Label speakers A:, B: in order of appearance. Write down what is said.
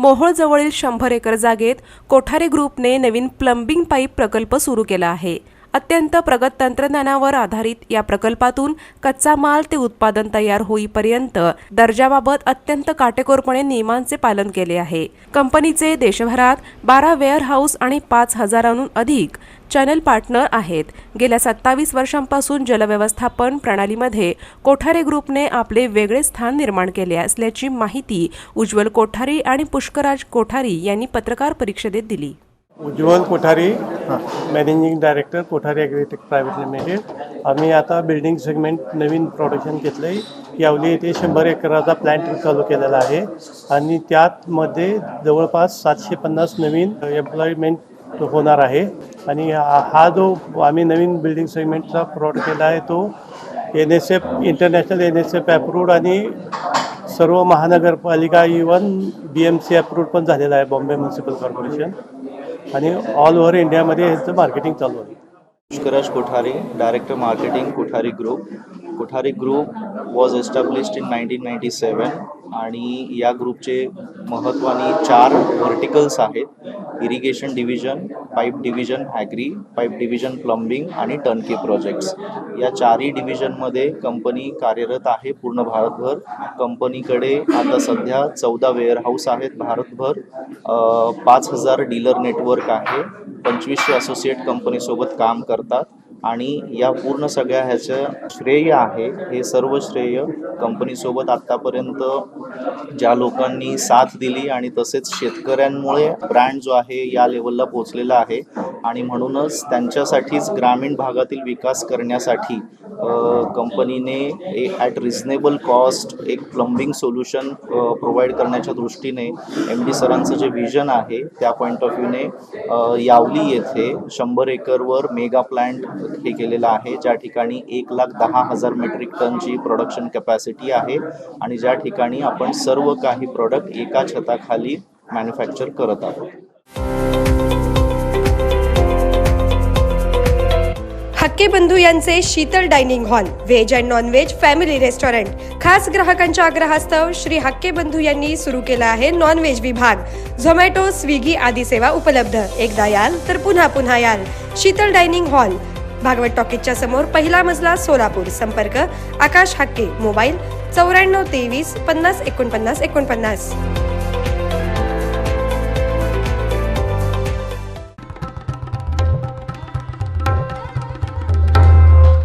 A: मोहोळजवळील शंभर एकर जागेत कोठारे ग्रुपने नवीन प्लंबिंग पाईप प्रकल्प सुरू केला आहे. अत्यंत प्रगत तंत्रज्ञानावर आधारित या प्रकल्पातून कच्चा माल ते उत्पादन तयार होईपर्यंत दर्जाबाबत अत्यंत काटेकोरपणे नियमांचे पालन केले आहे. कंपनीचे देशभरात बारा वेअर हाऊस आणि पाच हजारांहून अधिक चॅनल पार्टनर आहेत. गेल्या सत्तावीस वर्षांपासून जलव्यवस्थापन प्रणालीमध्ये कोठारे ग्रुपने आपले वेगळे स्थान निर्माण केले असल्याची माहिती उज्ज्वल कोठारी आणि पुष्कराज कोठारी यांनी पत्रकार परिषदेत दिली.
B: Ujjwal Kothari managing director Kothari Agritech private limited आम्ही आता बिल्डिंग सेगमेंट नवीन प्रोडक्शन घेतलं आहे यावली येथे शंभर एकराचा प्लॅन्ट चालू केलेला आहे. आणि त्यातमध्ये जवळपास सातशे पन्नास नवीन एम्प्लॉयमेंट होणार आहे. आणि हा जो आम्ही नवीन बिल्डिंग सेगमेंटचा फ्रॉड केला आहे तो N S F international N S F approved आणि सर्व महानगरपालिका even B M C approved पण झालेला आहे बॉम्बे म्युन्सिपल कॉर्पोरेशन आणि ऑल ओव्हर इंडियामध्ये ह्याचं मार्केटिंग चालू आहे.
C: Pushkaraj Kothari director marketing Kothari group Kothari group was established in nineteen ninety seven आणि या ग्रुपचे महत्त्वाने चार व्हर्टिकल्स आहेत. Irrigation division pipe division agri pipe division plumbing आणि टर्नकी प्रोजेक्ट्स या चारही डिव्हिजनमध्ये कंपनी कार्यरत आहे पूर्ण भारतभर. कंपनीकडे आता सध्या चौदा वेअरहाऊस आहेत भारतभर. पाच हजार डीलर नेटवर्क आहे. पंचवीसशे असोसिएट कंपनीसोबत काम करतात. आणि या पूर्ण सगळ्या ह्याचं श्रेय आहे हे सर्व श्रेय कंपनीसोबत आत्तापर्यंत ज्या लोकांनी साथ दिली आणि तसेच शेतकऱ्यांमुळे ब्रँड जो आहे या लेवलला पोचलेला आहे आणि म्हणूनच त्यांच्यासाठीच ग्रामीण भागातील विकास करण्यासाठी कंपनीने ॲट रिझनेबल कॉस्ट एक प्लंबिंग सोल्युशन प्रोव्हाइड करण्याच्या दृष्टीने एम डी सरांचं जे व्हिजन आहे त्या पॉईंट ऑफ व्ह्यूने यावली येथे शंभर एकरवर मेगा प्लांट हे केलेलं आहे. ज्या ठिकाणी एक लाख दहा हजार मेट्रिक टनची प्रोडक्शन कॅपॅसिटी आहे आणि ज्या ठिकाणी आपण सर्व काही प्रोडक्ट एका छताखाली मॅन्युफॅक्चर करत आहोत.
D: हक्के बंधू यांचे Sheetal dining hall veg and non veg family restaurant. खास ग्राहकांच्या आग्रहास्तव श्री हक्के बंधू यांनी सुरू केला आहे नॉन व्हेज विभाग. झोमॅटो स्विगी आदी सेवा उपलब्ध. एकदा याल तर पुन्हा पुन्हा याल. Sheetal dining hall. भागवत टॉकीजच्या समोर पहिला मजला सोलापूर. संपर्क आकाश हक्के मोबाईल चौऱ्याण्णव तेवीस पन्नास एकोणपन्नास एकोणपन्नास.